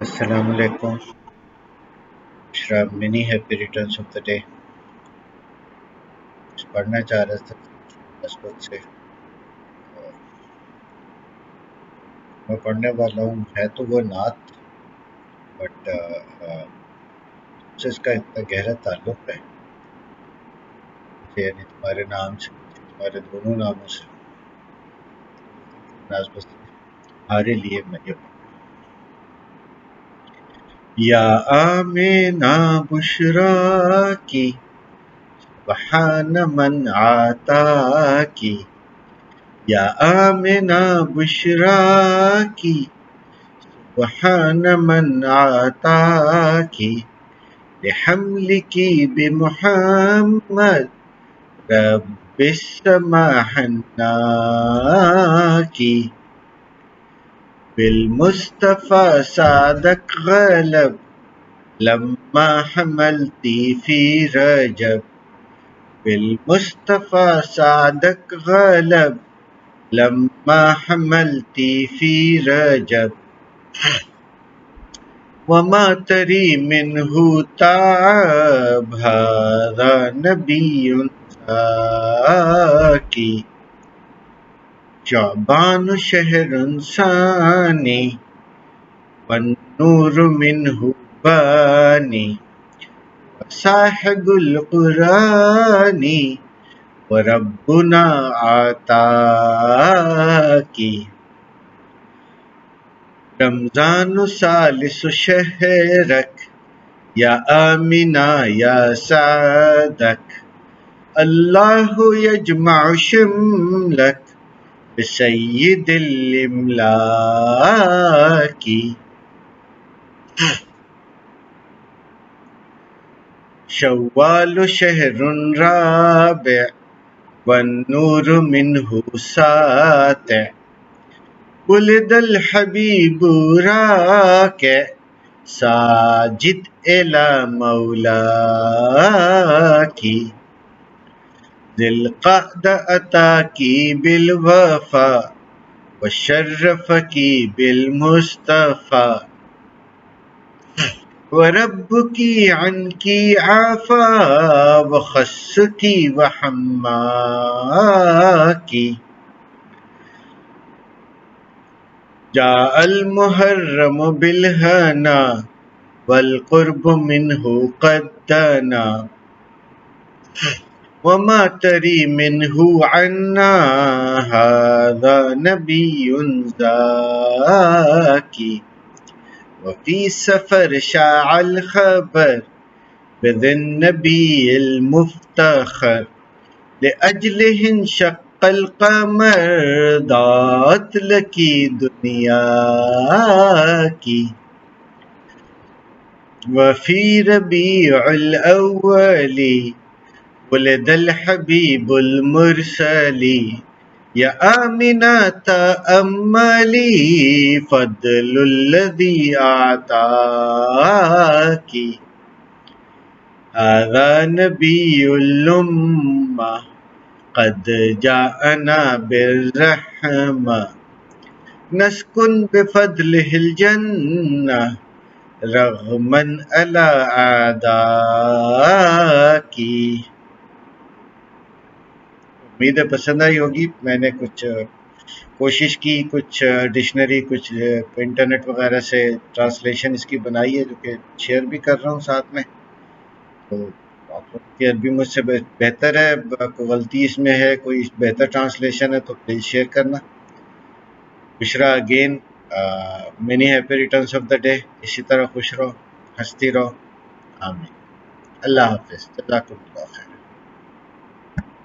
السلام علیکم۔ شراب منی ہیپی ریٹرنس آف دا ڈے۔ پڑھنا چاہ رہا تھا بچپن سے۔ میں پڑھنے والا ہوں، ہے تو وہ نعت، بٹ اس کا اتنا گہرا تعلق ہے یعنی تمہارے نام سے، تمہارے دونوں ناموں سے۔ ہمارے لیے میں یہ يا آمنا بشراك وحان من عطاك يا آمنا بشراك وحان من عطاك لحملك بمحمد رب السماح الناكي بالمصطفى سعدك غلب. لما حملتي في رجب. بالمصطفى سعدك غلب. لما حملتي في رجب. وما تري منه تعب هذا نبي زاكي شعبان شهر ثاني والنور منه باني وصاحب القرآن، وربنا عطاكي رمضان ثالث شهرك يا آمنا يا سعدك الله يجمع شملك بسيد الإملاك شوال شهر رابع والنور منه ساتع ولد الحبيب راكع ساجد إلى مولاك ذي القعدة أتاك بالوفا وشرفك بالمصطفى. وربك عنك عفا وخصك وحماك جاء المحرم بالهنا والقرب منه قد دنا وما تري منه عنا هذا نبي زاكي. وفي سفر شاع الخبر بذي النبي المفتخر لأجله انشق القمر ضاعت لك دنياك. وفي ربيع الأول ولد الحبيب المرسل. يا آمنة تأملي فضل الذي أعطاك. هذا نبي الأمة قد جاءنا بالرحمة. نسكن بفضله الجنة رغما على امید ہے پسند آئی ہوگی۔ میں نے کچھ کوشش کی، کچھ ڈکشنری کچھ انٹرنیٹ وغیرہ سے ٹرانسلیشن اس کی بنائی ہے جو کہ شیئر بھی کر رہا ہوں ساتھ میں۔ تو آپ لوگ کی عربی مجھ سے بہتر ہے۔ کوئی غلطی اس میں ہے، کوئی بہتر ٹرانسلیشن ہے تو پلیز شیئر کرنا۔ بشرا اگین مینی ہیپی ریٹرنس آف دا ڈے اسی طرح خوش رہو، ہنستی رہو۔ آمین۔ اللہ حافظ۔ اللہ خیر۔